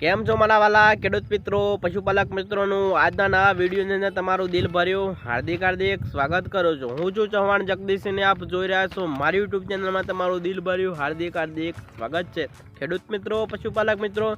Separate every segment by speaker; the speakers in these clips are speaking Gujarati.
Speaker 1: કેમ છો મારા વાલા ખેડૂત મિત્રો, પશુપાલક મિત્રોનું આજના નવા વિડીયોની અંદર તમારું દિલ ભર્યું. હાર્દિક હાર્દિક સ્વાગત કરું છું. હું છું ચૌહાણ જગદીશને આપ જોઈ રહ્યા છો. મારી યુટ્યુબ ચેનલમાં તમારું દિલ ભર્યું, હાર્દિક હાર્દિક સ્વાગત છે. ખેડૂત મિત્રો, પશુપાલક મિત્રો,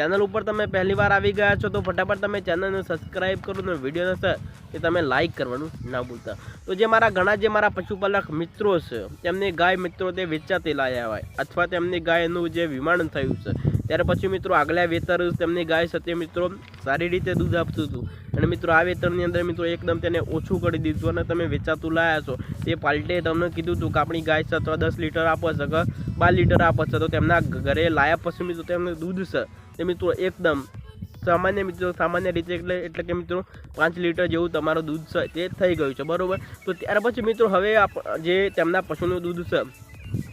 Speaker 1: ચેનલ ઉપર તમે પહેલી વાર આવી ગયા છો તો ફટાફટ તમે ચેનલને સબસ્ક્રાઇબ કરો અને વિડીયોને હશે એ તમે લાઇક કરવાનું ના ભૂલતા. તો જે મારા ઘણા જે મારા પશુપાલક મિત્રો છે, તેમની ગાય મિત્રો તે વેચાતી લાયા હોય અથવા તેમની ગાયનું જે વિમાન થયું છે ત્યારે પછી મિત્રો આગલા વેતર તેમની ગાય સાથે મિત્રો સારી રીતે દૂધ આપતું હતું. અને મિત્રો આ વેતરની અંદર મિત્રો એકદમ તેને ઓછું કરી દીધું અને તમે વેચાતું લાયા છો. તે પાલટે તમને કીધું હતું કે આપણી ગાય છે અથવા દસ લીટર આપે છે કે બાર લીટર આપો છે. તો તેમના ઘરે લાયા પછી મિત્રો તેમને દૂધ છે. તે મિત્રો એકદમ સામાન્ય મિત્રો, સામાન્ય રીતે એટલે એટલે કે મિત્રો પાંચ લીટર જેવું તમારું દૂધ છે તે થઈ ગયું છે. બરાબર? તો ત્યાર પછી મિત્રો હવે જે તેમના પશુનું દૂધ છે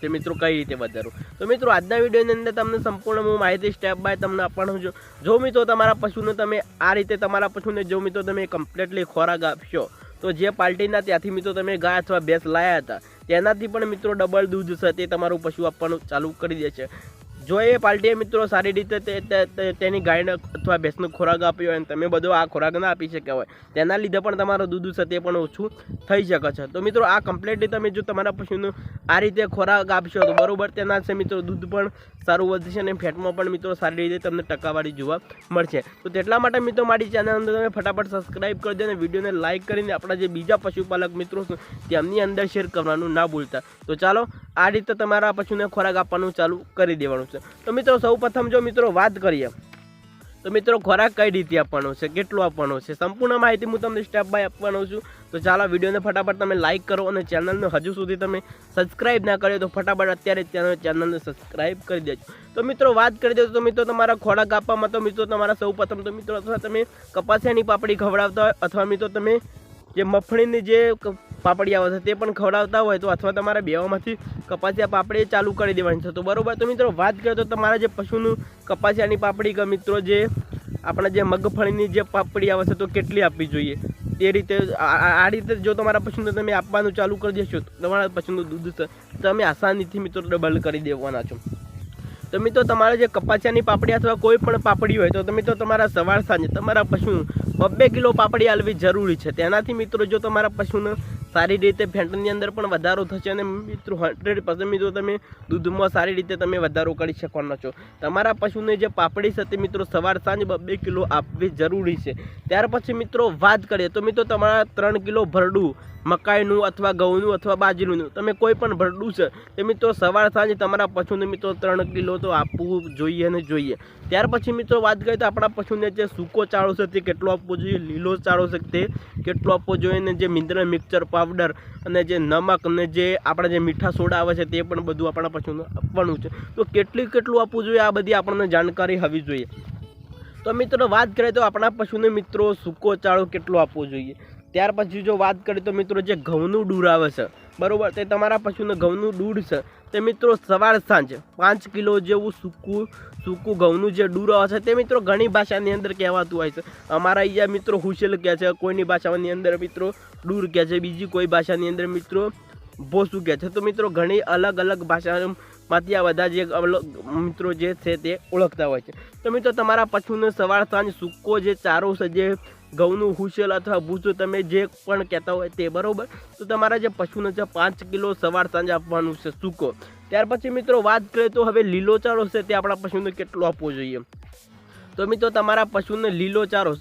Speaker 1: તે મિત્રો કઈ રીતે વધારવું? તો મિત્રો, આજના વિડીયોની અંદર તમને સંપૂર્ણ હું માહિતી સ્ટેપ બાય તમને આપવાનું છું. જો મિત્રો તમારા પશુને તમે આ રીતે તમારા પશુને જો મિત્રો તમે કમ્પ્લીટલી ખોરાક આપશો, તો જે પાર્ટીના ત્યાંથી મિત્રો તમે ગાય અથવા ભેંસ લાયા હતા, તેનાથી પણ મિત્રો ડબલ દૂધ છે, તે તમારું પશુ આપવાનું ચાલુ કરી દે છે જો એ પાર્ટીએ મિત્રો સારી રીતે તેની ગાયને અથવા ભેંસનો ખોરાક આપ્યો હોય અને તમે બધો આ ખોરાક ના આપી શક્યા હોય, તેના લીધે પણ તમારું દૂધ છે તે પણ ઓછું થઈ શકે છે. તો મિત્રો આ કમ્પ્લીટલી તમે જો તમારા પશુનું આ રીતે ખોરાક આપશો તો બરોબર તેના છે મિત્રો દૂધ પણ સારું વધશે અને ફેટમાં પણ મિત્રો સારી રીતે તમને ટકાવારી જોવા મળશે. તો તેટલા માટે મિત્રો મારી ચેનલ અંદર તમે ફટાફટ સબસ્ક્રાઇબ કરી દો અને વિડીયોને લાઇક કરીને આપણા જે બીજા પશુપાલક મિત્રો છે તેમની અંદર શેર કરવાનું ના ભૂલતા. તો ચાલો આ રીતે તમારા પશુને ખોરાક આપવાનું ચાલુ કરી દેવાનું. છે. તો મિત્રો, સૌ પ્રથમ જો મિત્રો વાત કરીએ, તો મિત્રો ખોરાક કઈ રીતે આપવાનો છે? કેટલો આપવાનો છે? સંપૂર્ણ માહિતી હું તમને સ્ટેપ બાય આપવાનો છું. તો ચાલો વિડીયોને ફટાફટ તમે લાઇક કરો અને ચેનલને હજુ સુધી તમે સબસ્ક્રાઇબ ના કર્યો તો ફટાફટ અત્યારે ચેનલ ચેનલને સબસ્ક્રાઇબ કરી દેજો. તો મિત્રો, વાત કરી દેજો તો મિત્રો તમારા ખોરાક આપવામાં, તો મિત્રો તમારા સૌ પ્રથમ તો મિત્રો અથવા તમે કપાસિયાની પાપડી ખવડાવતા હોય અથવા મિત્રો તમે જે મફળીની જે ક- પાપડી આવે છે તે પણ ખવડાવતા હોય તો અથવા તમારા બેવામાંથી કપાસિયા પાપડી ચાલુ કરી દેવાની છે. તો બરાબર, તો મિત્રો વાત કરીએ તો તમારા જે પશુનું કપાસિયાની પાપડી કે મિત્રો જે આપણા જે મગફળીની જે પાપડી આવે છે તો કેટલી આપવી જોઈએ? તે રીતે આ રીતે જો તમારા પશુને તમે આપવાનું ચાલુ કરી દેશો તમારા પશુનું દૂધ તમે આસાનીથી મિત્રો ડબલ કરી દેવાના છો. તો મિત્રો તમારે જે કપાસિયાની પાપડી અથવા કોઈ પણ પાપડી હોય તો તમે તો તમારા સવાર સાંજે તમારા પશુ બબ્બે કિલો પાપડી આલવી જરૂરી છે. તેનાથી મિત્રો જો તમારા પશુને સારી રીતે ફેટની અંદર પણ વધારો થશે અને મિત્રો હંડ્રેડ પર્સન્ટ મિત્રો તમે દૂધમાં સારી રીતે તમે વધારો કરી શકવાના છો. તમારા પશુને જે પાપડી છે તે મિત્રો સવાર સાંજ બે કિલો આપવી જરૂરી છે. ત્યાર પછી મિત્રો વાત કરીએ તો મિત્રો તમારા ત્રણ કિલો ભરડું મકાઈનું અથવા ઘઉંનું અથવા બાજરીનું. તમે કોઈ પણ ભરડું છે, તે મિત્રો સવાર સાંજ તમારા પશુને મિત્રો ત્રણ કિલો તો આપવું જોઈએ ને જોઈએ. ત્યાર પછી મિત્રો વાત કરીએ તો આપણા પશુને જે સૂકો ચાળો છે તે કેટલો આપવો જોઈએ, લીલો ચાળો છે તે કેટલો આપવો જોઈએ ને જે મિનરલ મિક્સચર પાવડર અને જે નમક અને જે આપણા જે મીઠા સોડા આવે છે તે પણ બધું આપણા પશુને આપવાનું છે. તો કેટલું કેટલું આપવું જોઈએ આ બધી આપણને જાણકારી હોવી જોઈએ. તો મિત્રો વાત કરીએ તો આપણા પશુને મિત્રો સૂકો ચાળો કેટલો આપવો જોઈએ? ત્યાર પછી જો વાત કરીએ તો મિત્રો જે ઘઉંનું દૂધ આવે છે, બરાબર? તે તમારા પશુને ઘઉંનું દૂધ છે. તે મિત્રો સવાર સાંજ પાંચ કિલો જેવું સૂકું સૂકું ઘઉંનું જે દૂધ આવે છે, તે મિત્રો ઘણી ભાષાની અંદર કહેવાતું હોય છે. અમારા અહીંયા મિત્રો હુશેલ કહે છે, કોઈની ભાષાની અંદર મિત્રો દૂર કહે છે, બીજી કોઈ ભાષાની અંદર મિત્રો ભોસું કહે છે. તો મિત્રો ઘણી અલગ અલગ ભાષામાંથી આ બધા જે મિત્રો જે છે તે ઓળખતા હોય છે. તો મિત્રો તમારા પશુને સવાર સાંજ સૂકો જે ચારો છે, જે ઘઉંનું હુશેલ અથવા ભૂસું તમે જે પણ કહેતા હોય તે બરાબર? તો તમારા જે પશુને છે પાંચ કિલો સવાર સાંજ આપવાનું છે સૂકો. ત્યાર પછી મિત્રો વાત કરીએ તો હવે લીલો ચારો છે તે આપણા પશુને કેટલો આપવો જોઈએ? તો મિત્રો તમારા પશુને લીલો ચારો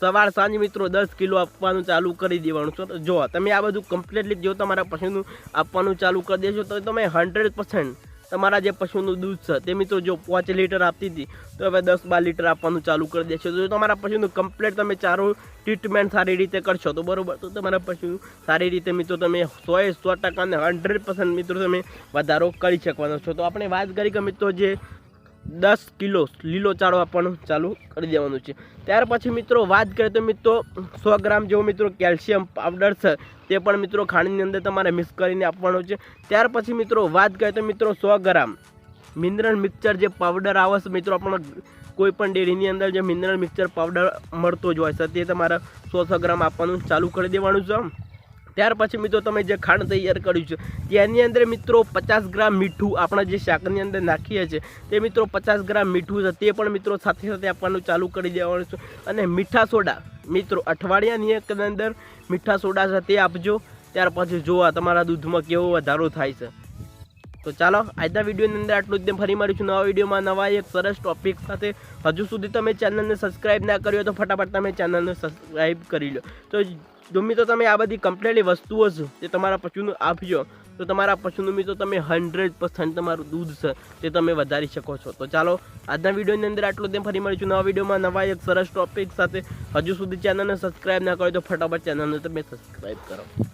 Speaker 1: સવાર સાંજ મિત્રો દસ કિલો આપવાનું ચાલુ કરી દેવાનું છો. તો જો તમે આ બધું કમ્પ્લીટલી જો તમારા પશુનું આપવાનું ચાલુ કરી દેશો તો તમે હંડ્રેડ પર્સન્ટ તમારા જે પશુનું દૂધ છે, તે મિત્રો જો પાંચ લીટર આપતી હતી, તો હવે દસ બાર લીટર આપવાનું ચાલુ કરી દેશો. તો તમારા પશુનું કમ્પ્લેટ તમે ચારો ટ્રીટમેન્ટ સારી રીતે કરશો, તો બરોબર. તો તમારા પશુ સારી રીતે મિત્રો તમે સો એ સો ટકા અને હંડ્રેડ પર્સન્ટ મિત્રો તમે વધારો કરી શકવાનો છો. તો આપણે વાત કરી કે મિત્રો જે દસ કિલો લીલો ચાળો આપવાનું ચાલુ કરી દેવાનું છે. ત્યાર પછી મિત્રો વાત કરીએ તો મિત્રો સો ગ્રામ જેવો મિત્રો કેલ્શિયમ પાવડર છે, તે પણ મિત્રો ખાંડની અંદર તમારે મિક્સ કરીને આપવાનો છે. ત્યાર પછી મિત્રો વાત કરીએ તો મિત્રો સો ગ્રામ મિનરલ મિક્સચર જે પાવડર આવે છે, મિત્રો આપણને કોઈ પણ ડેરીની અંદર જે મિનરલ મિક્સચર પાવડર મળતો જ હોય છે, તે તમારે સો સો ગ્રામ આપવાનું ચાલુ કરી દેવાનું છે. ત્યાર પછી મિત્રો તમે જે ખાંડ તૈયાર કર્યું છે તેની અંદર મિત્રો પચાસ ગ્રામ મીઠું આપણા જે શાકની અંદર નાખીએ છીએ, તે મિત્રો પચાસ ગ્રામ મીઠું છે, તે પણ મિત્રો સાથે સાથે આપવાનું ચાલુ કરી દેવાનું છે. અને મીઠા સોડા, મિત્રો અઠવાડિયાની એક અંદર મીઠા સોડા છે તે આપજો, ત્યાર પછી જોવા તમારા દૂધમાં કેવો વધારો થાય છે. તો ચાલો, આજના વિડીયોની અંદર આટલું જ ફરી મળીશું નવા વિડીયોમાં નવા એક સરસ ટોપિક સાથે. હજુ સુધી તમે ચેનલને સબસ્ક્રાઈબ ના કર્યો તો ફટાફટ તમે ચેનલને સબસ્ક્રાઈબ કરી લો. તો જો મિત્રો તમે આ બધી કમ્પ્લેટલી વસ્તુઓ છે તે તમારા પશુનું આપજો, તો તમારા પશુનું મિત્રો તમે હંડ્રેડ પર્સન્ટ તમારું દૂધ છે, તે તમે વધારી શકો છો. તો ચાલો, આજના વિડીયોની અંદર આટલું તેમ ફરી મળીશું નવા વિડીયોમાં નવા એક સરસ ટોપિક સાથે. હજુ સુધી ચેનલને સબસ્ક્રાઇબ ના કરો તો ફટાફટ ચેનલને તમે સબસ્ક્રાઈબ કરો.